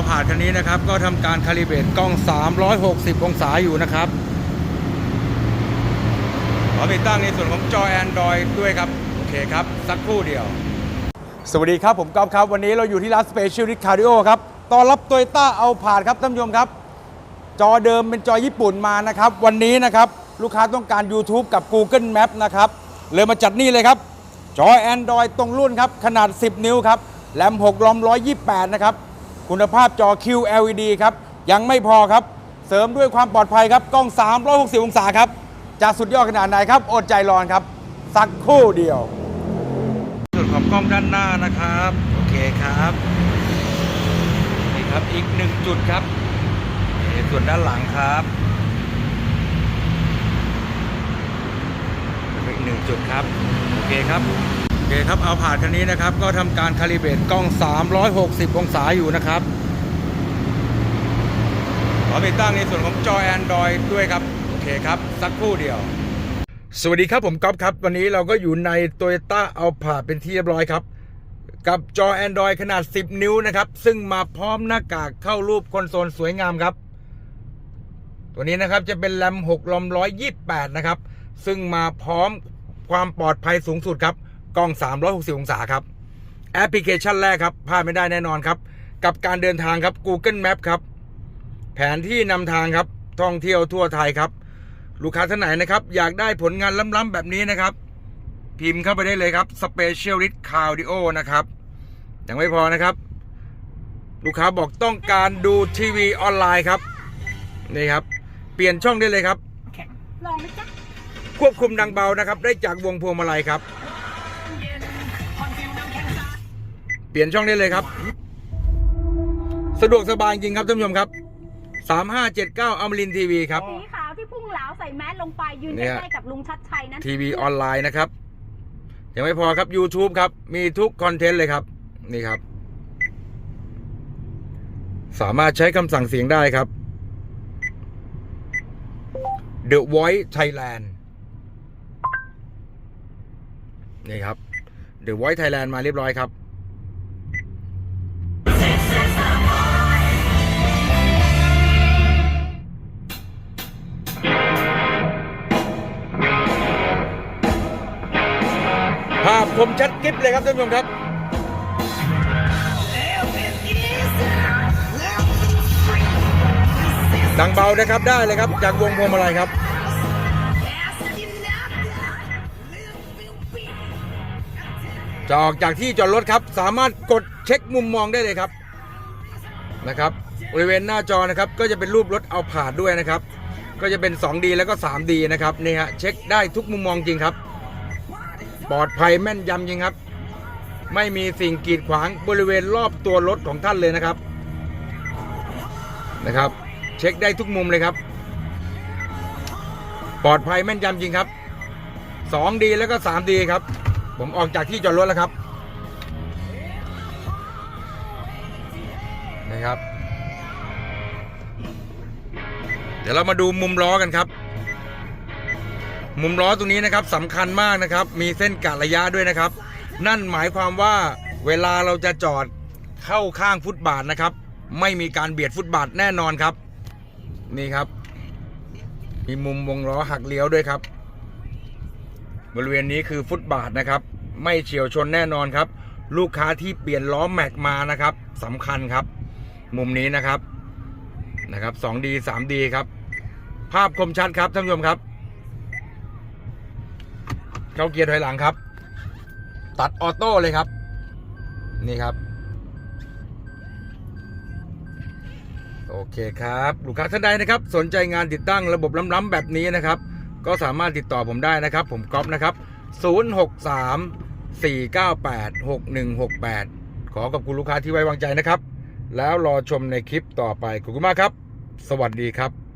เอาผ่านคันนี้นะครับ ก็ทำการคาลิเบตกล้อง 360 องศาอยู่นะครับขอติดตั้งในส่วนของจอ Android ด้วยครับ โอเคครับ สักครู่เดียว สวัสดีครับผมก๊อฟครับ วันนี้เราอยู่ที่ร้าน Specialist Cardio ครับต้อนรับโตโยต้าเอาผ่านครับท่านผู้ชมครับ จอเดิมเป็นจอญี่ปุ่นมานะครับ วันนี้นะครับ ลูกค้าต้องการ YouTube กับ Google Map นะครับ เลยมาจัดนี่เลยครับ จอ Android ตรงรุ่นครับ ขนาด 10 นิ้วครับแรม6ลอม128 นะครับ คุณภาพจอ QLED ครับ ยังไม่พอครับ เสริมด้วยความปลอดภัยครับ กล้อง 360 องศาครับ จะสุดยอดขนาดไหนครับ อดใจรอนครับ สักครู่เดียว ส่วนของกล้องด้านหน้านะครับ โอเคครับ นี่ครับอีกหนึ่งจุดครับ ส่วนด้านหลังครับอีกหนึ่งจุดครับ โอเคครับ คครับเอาผ่านคันนี้นะครับ ก็ทำการคาลิเบรตกล้อง 360 องศาอยู่นะครับขอติดตั้งในส่วนของจอ Android ด้วยครับ โอเคครับ สักครู่เดียว สวัสดีครับผมก๊อฟครับ วันนี้เราก็อยู่ใน Toyota a l p a เป็นที่เรียบร้อยครับ กับจอ Android ขนาด 10 นิ้วนะครับ ซึ่งมาพร้อมหน้ากากเข้ารูปคอนโซลสวยงามครับ ตัวนี้นะครับจะเป็นแรม6ลอม128 นะครับ ซึ่งมาพร้อมความปลอดภัยสูงสุดครับ กล้อง 360 องศาครับ แอปพลิเคชันแรกครับพลาดไม่ได้แน่นอนครับ กับการเดินทางครับ Google Map ครับ แผนที่นำทางครับ ท่องเที่ยวทั่วไทยครับ ลูกค้าท่านไหนนะครับ อยากได้ผลงานล้ำๆแบบนี้นะครับ พิมพ์เข้าไปได้เลยครับ Specialist Cardio นะครับยังไม่พอนะครับ ลูกค้าบอกต้องการดูทีวีออนไลน์ครับนี่ครับ เปลี่ยนช่องได้เลยครับ ลองไหมจ๊ะ ควบคุมดังเบานะครับ ได้จากวงพวงมาลัยครับ เปลี่ยนช่องได้เลยครับ สะดวกสบายจริงครับท่านผู้ชมครับ 3579อมรินทีวีครับ สีขาวที่พุ่งเหลาใส่แมสลงไปยืนเนี่ใกยล้ๆกับลุงชัดชัยนั้นทีวีออนไลน์นะครับยังไม่พอครับ YouTube ครับ มีทุกคอนเทนต์เลยครับ นี่ครับ สามารถใช้คำสั่งเสียงได้ครับ The Voice Thailand นี่ครับ The Voice Thailand มาเรียบร้อยครับ มชัดกิ๊บเลยครับท่านผู้ชมครับดังเบานะครับได้เลยครับจากวงพวงมาลัยครับ จะออกจากที่จอดรถครับ สามารถกดเช็คมุมมองได้เลยครับนะครับบริเวณหน้าจอนะครับก็จะเป็นรูปรถเอาผ่าดด้วยนะครับ ก็จะเป็น 2D แล้วก็ 3D นะครับนี่ฮะเช็คได้ทุกมุมมองจริงครับ ปลอดภัยแม่นยำจริงครับ ไม่มีสิ่งกีดขวางบริเวณรอบตัวรถของท่านเลยนะครับนะครับ เช็คได้ทุกมุมเลยครับ ปลอดภัยแม่นยำจริงครับ 2D แล้วก็ 3D ครับ ผมออกจากที่จอดรถแล้วครับนะครับ เดี๋ยวเรามาดูมุมล้อกันครับ มุมล้อตรงนี้นะครับสำคัญมากนะครับ มีเส้นกะระยะด้วยนะครับ นั่นหมายความว่าเวลาเราจะจอดเข้าข้างฟุตบาทนะครับ ไม่มีการเบียดฟุตบาทแน่นอนครับ นี่ครับ มีมุมวงล้อหักเลี้ยวด้วยครับ บริเวณนี้คือฟุตบาทนะครับ ไม่เฉียวชนแน่นอนครับ ลูกค้าที่เปลี่ยนล้อแม็กมานะครับสำคัญครับ มุมนี้นะครับนะครับ 2D 3D ครับ ภาพคมชัดครับท่านผู้ชมครับ เข้าเกียร์ถอยหลังครับ ตัดออโต้เลยครับ นี่ครับ โอเคครับ ลูกค้าท่านใดนะครับ สนใจงานติดตั้งระบบล้ำๆแบบนี้นะครับ ก็สามารถติดต่อผมได้นะครับ ผมก๊อฟนะครับ 063 498 6168 ขอขอบคุณลูกค้าที่ไว้วางใจนะครับ แล้วรอชมในคลิปต่อไปขอบคุณมากครับ สวัสดีครับ